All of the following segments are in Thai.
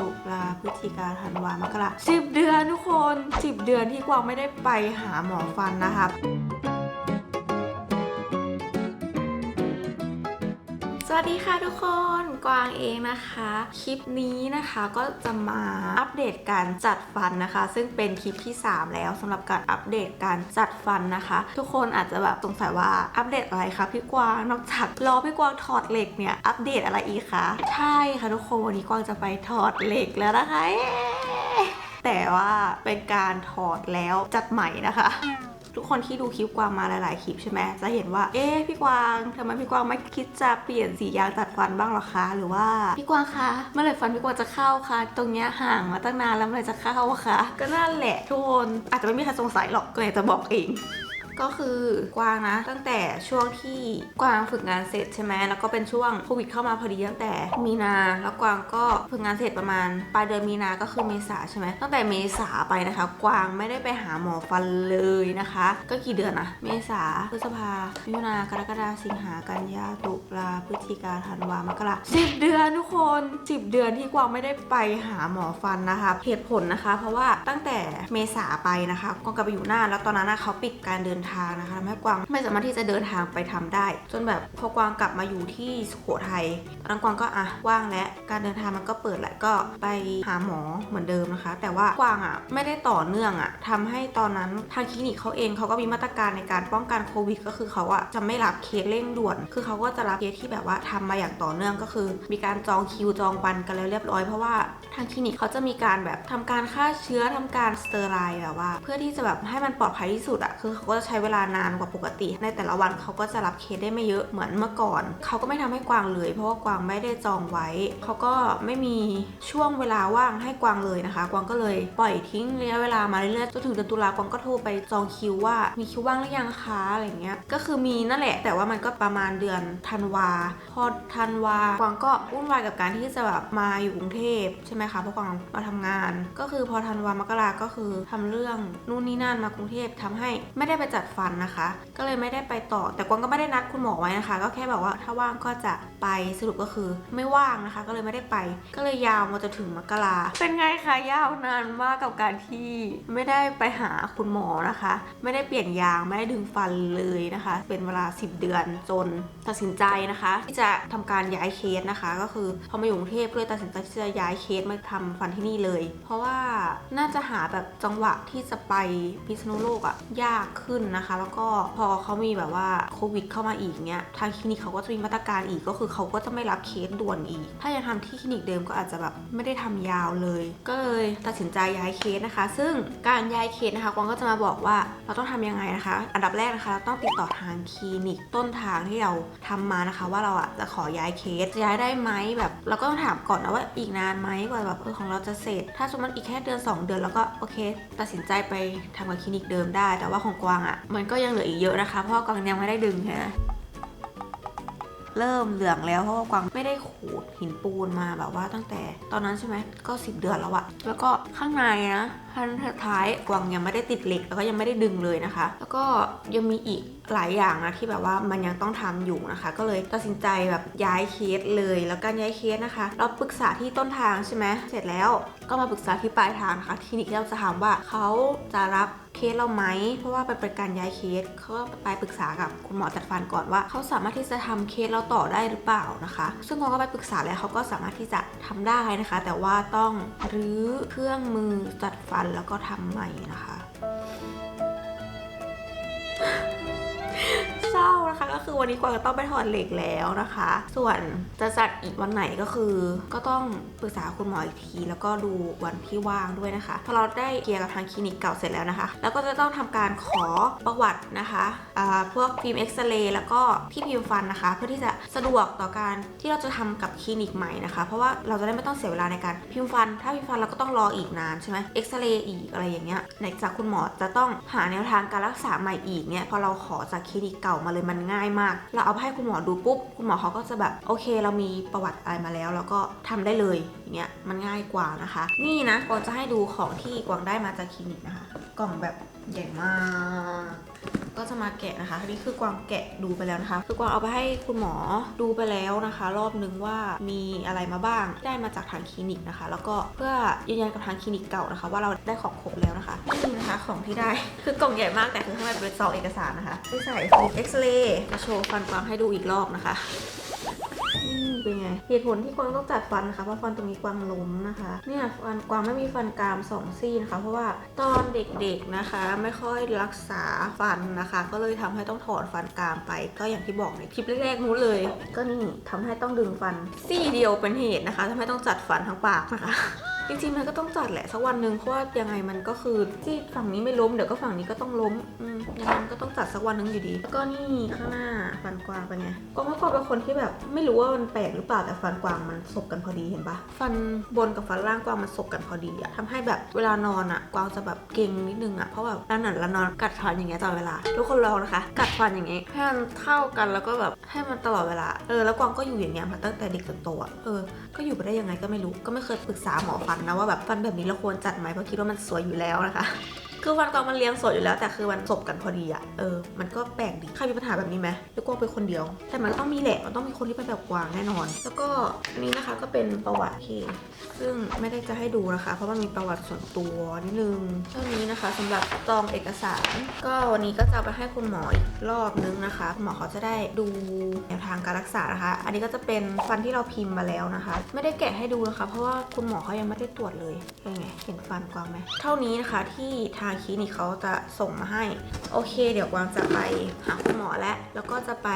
ตุลาพฤศจิกาธันวามกราสิบเดือนทุกคนสิบเดือนที่กวางไม่ได้ไปหาหมอฟันนะคะ วัสดีค่ะทุกคนกวางเองนะคะ คลิปนี้นะคะก็จะมาอัปเดตการจัดฟันนะคะ ซึ่งเป็นคลิปที่ 3 แล้วสำหรับการอัปเดตการจัดฟันนะคะ ทุกคนอาจจะแบบสงสัยว่าอัปเดตอะไรคะพี่กวางนอกจากรอพี่กวางถอดเหล็กเนี่ยอัปเดตอะไรอีกคะใช่ค่ะทุกคนวันนี้กวางจะไปถอดเหล็กแล้วนะคะแต่ว่าเป็นการถอดแล้วจัดใหม่นะคะ ทุกคนที่ดูคลิปกวางมาหลาย ๆ คลิปใช่ไหมจะเห็นว่า เอ๊ะพี่กวางทำไมพี่กวางไม่คิดจะเปลี่ยนสียางตัดฟันบ้างหรอคะ หรือว่าพี่กวางคะเมื่อไหร่ฟันพี่กวางจะเข้าคะตรงเนี้ยห่างมาตั้งนานแล้วเมื่อไหร่จะเข้าคะก็นั่นแหละทุกคนอาจจะไม่มีใครสงสัยหรอกก็เลยจะบอกเอง ก็คือกวางนะ ตั้งแต่ช่วงที่กวางฝึกงานเสร็จใช่ไหมแล้วก็เป็นช่วงโควิดเข้ามาพอดีตั้งแต่มีนา แล้วกวางก็ฝึกงานเสร็จประมาณปลายเดือนมีนาก็คือเมษาใช่ไหมตั้งแต่เมษาไปนะคะ กวางไม่ได้ไปหาหมอฟันเลยนะคะ ก็กี่เดือนนะเมษาพฤษภามิถุนากรกฎาสิงหากันยาตุลาพฤศจิกาธันวามกราสิบเดือนทุกคนสิบเดือนที่กวางไม่ได้ไปหาหมอฟันนะคะเหตุผลนะคะ เพราะว่าตั้งแต่เมษาไปนะคะกวางกลับไปอยู่หน่าแล้วตอนนั้นเขาปิดการเดินทางนะคะทำให้กวางไม่สามารถที่จะเดินทางไปทำได้ จนแบบพอกวางกลับมาอยู่ที่สุโขทัยตอนนั้นกวางก็อะว่างแล้วการเดินทางมันก็เปิดแหละก็ไปหาหมอเหมือนเดิมนะคะ แต่ว่ากวางอะไม่ได้ต่อเนื่องอะทำให้ตอนนั้นทางคลินิกเขาเองเขาก็มีมาตรการในการป้องกันโควิด ก็คือเขาอะจะไม่รับเคสเร่งด่วน คือเขาก็จะรับเคสที่แบบว่าทำมาอย่างต่อเนื่องก็คือ มีการจองคิวจองวันกันแล้วเรียบร้อยเพราะว่าทางคลินิกเขาจะมีการแบบทำการฆ่าเชื้อทำการสเตอร์ไลน์แบบว่า เพื่อที่จะแบบให้มันปลอดภัยที่สุดอะคือเขาก็จะใช้เวลานานกว่าปกติ ในแต่ละวันเขาก็จะรับเคสได้ไม่เยอะเหมือนเมื่อก่อน เขาก็ไม่ทำให้กวางเลย เพราะว่ากวางไม่ได้จองไว้ เขาก็ไม่มีช่วงเวลาว่างให้กวางเลยนะคะ กวางก็เลยปล่อยทิ้งระยะเวลามาเรื่อยๆจนถึงเดือนตุลากวางก็โทรไปจองคิวว่ามีคิวว่างหรือยังคะอะไรเงี้ย ก็คือมีนั่นแหละ แต่ว่ามันก็ประมาณเดือนธันวา พอธันวากวางก็วุ่นวายกับการที่จะแบบมาอยู่กรุงเทพใช่ไหมคะเพราะกวางมาทำงาน ก็คือพอธันวามกราก็คือทำเรื่องนู่นนี่นั่นมากรุงเทพทำให้ไม่ได้ไปจัดฟันนะคะ ก็เลยไม่ได้ไปต่อ แต่กวางก็ไม่ได้นัดคุณหมอไว้นะคะ ก็แค่แบบว่าถ้าว่างก็จะไปสรุปก็คือไม่ว่างนะคะ ก็เลยไม่ได้ไป ก็เลยยาวมาจนถึงมกราเป็นไงคะยาวนานมากกับการที่ไม่ได้ไปหาคุณหมอนะคะ ไม่ได้เปลี่ยนยางไม่ได้ดึงฟันเลยนะคะ เป็นเวลา 10 เดือนจนตัดสินใจนะคะ ที่จะทำการย้ายเคสนะคะ ก็คือพอมาอยู่กรุงเทพก็เลยตัดสินใจที่จะย้ายเคสมาทำฟันที่นี่เลย เพราะว่าน่าจะหาแบบจังหวะที่จะไปพิษณุโลกอะยากขึ้นนะคะ แล้วก็พอเขามีแบบว่าโควิดเข้ามาอีกเนี้ยทางคลินิกเขาก็จะมีมาตรการอีกก็คือเขาก็จะไม่รับเคสด่วนอีก ถ้ายังทำที่คลินิกเดิมก็อาจจะแบบไม่ได้ทำยาวเลย ก็เลยตัดสินใจย้ายเคสนะคะ ซึ่งการย้ายเคสนะคะกวางก็จะมาบอกว่าเราต้องทำยังไงนะคะ อันดับแรกนะคะเราต้องติดต่อทางคลินิกต้นทางที่เราทำมานะคะ ว่าเราอะจะขอย้ายเคสจะย้ายได้ไหมแบบเราก็ต้องถามก่อนนะว่าอีกนานไหมกว่าแบบเออของเราจะเสร็จ ถ้าสมมติอีกแค่เดือน 2 เดือนแล้วก็โอเค ตัดสินใจไปทำกับคลินิกเดิมได้ แต่ว่าของกวางอะมันก็ยังเหลืออีกเยอะนะคะ เพราะว่ากวางยังไม่ได้ดึงนะเริ่มเหลืองแล้วเพราะว่ากวางไม่ได้ขูดหินปูนมาแบบว่าตั้งแต่ ตอนนั้นใช่ไหมก็ 10 เดือนแล้วอะแล้วก็ข้างในนะ พันท้ายกวางยังไม่ได้ติดเหล็กแล้วก็ยังไม่ได้ดึงเลยนะคะ แล้วก็ยังมีอีกหลายอย่างนะที่แบบว่ามันยังต้องทำอยู่นะคะ ก็เลยตัดสินใจแบบย้ายเคสเลย แล้วการย้ายเคสนะคะ เราปรึกษาที่ต้นทางใช่ไหมเสร็จแล้วก็มาปรึกษาที่ปลายทางนะคะคลินิกที่เราจะถามว่าเขาจะรับเคสเราไหม เพราะว่าเป็นการย้ายเคสเขาไปปรึกษากับคุณหมอจัดฟันก่อนว่าเขาสามารถที่จะทำเคสเราต่อได้หรือเปล่านะคะ ซึ่งเขาก็ไปปรึกษาแล้วเขาก็สามารถที่จะทำได้นะคะ แต่ว่าต้องรื้อเครื่องมือจัดฟันแล้วก็ทำใหม่นะคะ เศร้านะคะ ก็คือวันนี้กวางจะต้องไปถอดเหล็กแล้วนะคะ ส่วนจะจัดอีกวันไหนก็คือ ก็ต้องปรึกษาคุณหมออีกที แล้วก็ดูวันที่ว่างด้วยนะคะพอเราได้เคลียร์กับทางคลินิกเก่าเสร็จแล้วนะคะ แล้วก็จะต้องทำการขอประวัตินะคะพวกฟิล์มเอ็กซเรย์แล้วก็ที่พิมพ์ฟันนะคะ เพื่อที่จะสะดวกต่อการที่เราจะทำกับคลินิกใหม่นะคะ เพราะว่าเราจะได้ไม่ต้องเสียเวลาในการพิมพ์ฟัน ถ้าพิมพ์ฟันเราก็ต้องรออีกนานใช่ไหมเอ็กซเรย์อีกอะไรอย่างเงี้ยไหนจากคุณหมอจะต้องหาแนวทางการรักษาใหม่อีกเนี่ยพอเราขอจากคลินิกเก่ามาเลยมันง่ายายมาก เราเอาไปให้คุณหมอดูปุ๊บ คุณหมอเขาก็จะแบบโอเค เรามีประวัติอะไรมาแล้ว แล้วก็ทำได้เลยอย่างเงี้ยมันง่ายกว่านะคะ นี่นะกวางจะให้ดูของที่กวางได้มาจากคลินิกนะคะ กล่องแบบใหญ่มาก ก็จะมาแกะนะคะนี่คือกวางแกะดูไปแล้วนะคะ คือกวางเอาไปให้คุณหมอดูไปแล้วนะคะ รอบนึงว่ามีอะไรมาบ้างได้มาจากทางคลินิกนะคะ แล้วก็เพื่อยืนยันกับทางคลินิกเก่านะคะ ว่าเราได้ของครบแล้วนะคะนี่นะคะของที่ได้คือกล่องใหญ่มากแต่คือข้างในเป็นซองเอกสารนะคะไม่ใส่เอ็กซเรย์มาโชว์ฟันกวางให้ดูอีกรอบนะคะ เป็นไง เหตุผลที่กวางต้องจัดฟันนะคะเพราะฟันตรงนี้กวางล้มนะคะ เนี่ยฟันกวางไม่มีฟันกรามสองซี่นะคะเพราะว่าตอนเด็กๆนะคะ ไม่ค่อยรักษาฟันนะคะ ก็เลยทำให้ต้องถอดฟันกรามไป ก็อย่างที่บอกในคลิปแรกๆนู้นเลย ก็นี่ทำให้ต้องดึงฟันซี่เดียวเป็นเหตุนะคะทำให้ต้องจัดฟันทั้งปากนะคะ จริงๆมันก็ต้องจัดแหละสักวันหนึ่งเพราะว่ายังไงมันก็คือที่ฝั่งนี้ไม่ล้มเดี๋ยวก็ฝั่งนี้ก็ต้องล้มอืมยังไงมันก็ต้องจัดสักวันหนึ่งอยู่ดี แล้วก็นี่ข้างหน้าฟันกวางเป็นไงกวางว่กวางเป็นคนที่แบบไม่รู้ว่ามันแปลกหรือเปล่าแต่ฟันกวางมันสบกันพอดีเห็นปะฟันบนกับฟันล่างกวางมันสบกันพอดีอะทำให้แบบเวลานอนอะกวางจะแบบเก่งนิดนึงอะเพราะแบบแล้วนั่นแล้วนอนกัดฟันอย่างเงี้ยตลอดเวลาทุกคนลองนะคะ กัดฟันอย่างเงี้ยให้มันเท่ากันแล้วก็แบบให้มันตลอดเวลาเออแล้วกวางก็อยู่อย่างเงี้ยมาตั้งแต่เด็กจนโตอะเออก็อยู่ไปได้ยังไงก็ไม่รู้ก็ไม่เคยปรึกษาหมอฟันนะว่าแบบฟันแบบนี้เราควรจัดไหมเพราะคิดว่ามันสวยอยู่แล้วนะคะ คือฟันกวางมันเลี้ยงสวยอยู่แล้วแต่คือมันสบกันพอดีอะเออมันก็แปลกดีใครมีปัญหาแบบนี้ไหมหรือกวางเป็นคนเดียว แต่มันต้องมีแหละมันต้องมีคนที่เป็นแบบกวางแน่นอน แล้วก็อันนี้นะคะก็เป็นประวัติเคซึ่งไม่ได้จะให้ดูนะคะ เพราะมันมีประวัติส่วนตัวนิดนึงเท่านี้นะคะสำหรับซองเอกสาร ก็วันนี้ก็จะไปให้คุณหมออีกรอบนึงนะคะคุณหมอเขาจะได้ดูแนวทางการรักษานะคะ อันนี้ก็จะเป็นฟันที่เราพิมพ์มาแล้วนะคะ ไม่ได้แกะให้ดูนะคะ เพราะว่าคุณหมอเขายังไม่ได้ตรวจเลยเป็นไงเห็นฟันกวางไหมเท่านี้นะคะที่ทางคลินิกเขาจะส่งมาให้ โอเค เดี๋ยวกวางจะไปหาคุณหมอแล้ว แล้วก็จะไป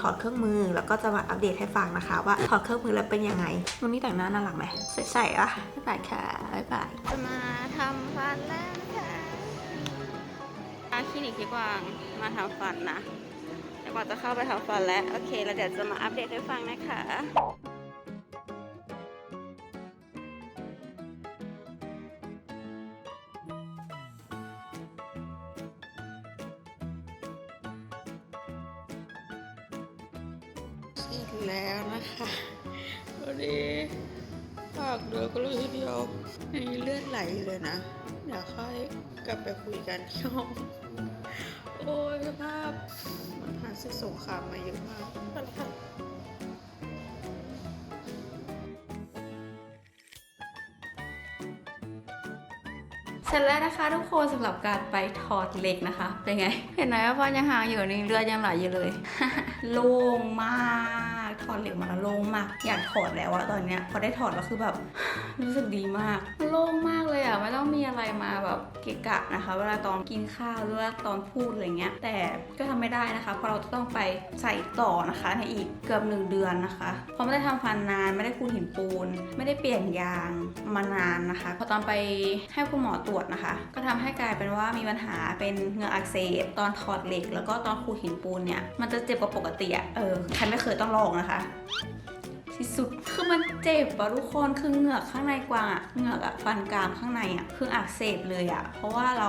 ถอดเครื่องมือ แล้วก็จะมาอัปเดตให้ฟังนะคะ ว่าถอดเครื่องมือแล้วเป็นยังไงวันนี้แต่งหน้าน่ารักไหมใส่ๆอะบ๊ายบายค่ะบ๊ายบายจะมาทำฟันแล้วนะคะคลินิกที่กวางมาทำฟันนะเดี๋ยวกวางจะเข้าไปทำฟันแล้ว โอเค แล้วเดี๋ยวจะมาอัปเดตให้ฟังนะคะ อีกแล้วนะคะวันนี้ปากเดือก็เลยทีเดียวมีเลือดไหลเลยนะเดี๋ยวค่อยกลับไปคุยกันที่ห้องโอ้ยสภาพมันผ่านศึกสงครามมาเยอะมากไปแล้วค่ะเสร็จแล้วนะคะทุกคนสำหรับการไปถอดเหล็กนะคะ เป็นไง เห็นไหมว่าฟันยังหางอยู่นี่เลือดยังไหลอยู่เลย โล่งมาก ถอดเหล็กมาแล้วโล่งมาก อยากถอดแล้วอะตอนเนี้ยพอได้ถอดแล้วคือแบบรู้สึกดีมากโล่งมากเลยอะไม่ต้องมีอะไรมาแบบเกะกะนะคะ เวลาตอนกินข้าวหรือว่าตอนพูดอะไรเงี้ย แต่ก็ทำไม่ได้นะคะ เพราะเราจะต้องไปใส่ต่อนะคะในอีกเกือบหนึ่งเดือนนะคะเพราะไม่ได้ทำฟันนานไม่ได้คูหินปูน ไม่ได้เปลี่ยนยางมานานนะคะ พอตอนไปให้คุณหมอตรวจนะคะ ก็ทำให้กลายเป็นว่ามีปัญหาเป็นเงื่ออักเสบตอนถอดเหล็ก แล้วก็ตอนขูดหินปูนเนี่ยมันจะเจ็บกว่าปกติอะเออใครไม่เคยต้องลองนะคะนะคะ ที่สุดคือมันเจ็บอะทุกคนคือเหงือกข้างในกวางอะเหงือกอะฟันกรามข้างในอะคืออักเสบเลยอะเพราะว่าเรา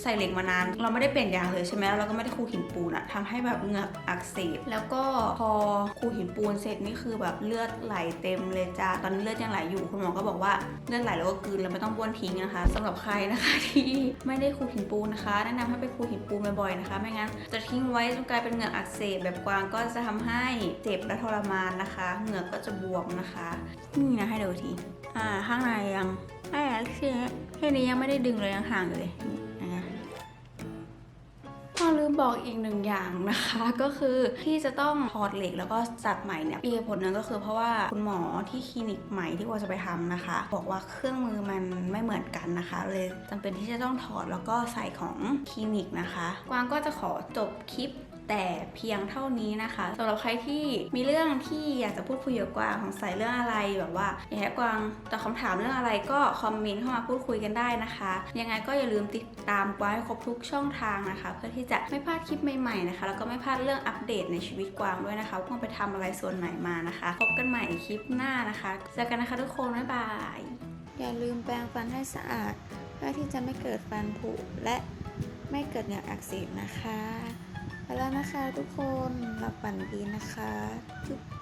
ใส่เหล็กมานาน เราไม่ได้เปลี่ยนยางเลยใช่ไหมแล้วเราก็ไม่ได้คูหินปูนอะทำให้แบบเหงือกอักเสบแล้วก็พอคูหินปูนเสร็จนี่คือแบบเลือดไหลเต็มเลยจ้าตอนนี้เลือดยังไหลอยู่คุณหมอก็บอกว่าเลือดไหลแล้วก็กืนแล้วไม่ต้องบ้วนทิ้งนะคะสำหรับใครนะคะที่ไม่ได้คูหินปูนนะคะ แนะนำให้ไปคูหินปูนบ่อยๆนะคะ ไม่งั้นจะทิ้งไว้จนกลายเป็นเหงือกอักเสบแบบกวางก็จะทำให้เจ็บและทรมานนะคะ เหงือกก็จะบวมนะคะ นี่นะให้ดูที อ่าข้างในยังไอ้ที่ที่นี้ยังไม่ได้ดึงเลยยังห่างเลยนี่นะพอลืมบอกอีกหนึ่งอย่างนะคะก็คือที่จะต้องถอดเหล็กแล้วก็จัดใหม่เนี่ยอีกเหตุผลนึงก็คือเพราะว่าคุณหมอที่คลินิกใหม่ที่กวาจะไปทำนะคะ บอกว่าเครื่องมือมันไม่เหมือนกันนะคะ เลยจำเป็นที่จะต้องถอดแล้วก็ใส่ของคลินิกนะคะ กวางก็จะขอจบคลิป แต่เพียงเท่านี้นะคะสำหรับใครที่มีเรื่องที่อยากจะพูดคุยกับกวางสงสัยเรื่องอะไรแบบว่าอยากให้กวางตอบคำถามเรื่องอะไรก็คอมเมนต์เข้ามาพูดคุยกันได้นะคะ ยังไงก็อย่าลืมติดตามกวางให้ครบทุกช่องทางนะคะ เพื่อที่จะไม่พลาดคลิปใหม่ๆนะคะแล้วก็ไม่พลาดเรื่องอัปเดตในชีวิตกวางด้วยนะคะว่ากวางไปทำอะไรส่วนไหนมานะคะ พบกันใหม่คลิปหน้านะคะเจอกันนะคะทุกคนบ๊ายบายอย่าลืมแปรงฟันให้สะอาดเพื่อที่จะไม่เกิดฟันผุและไม่เกิดเหงือกอักเสบนะคะ แล้วนะคะทุกคนหลับฝันดีนะคะจุ๊บ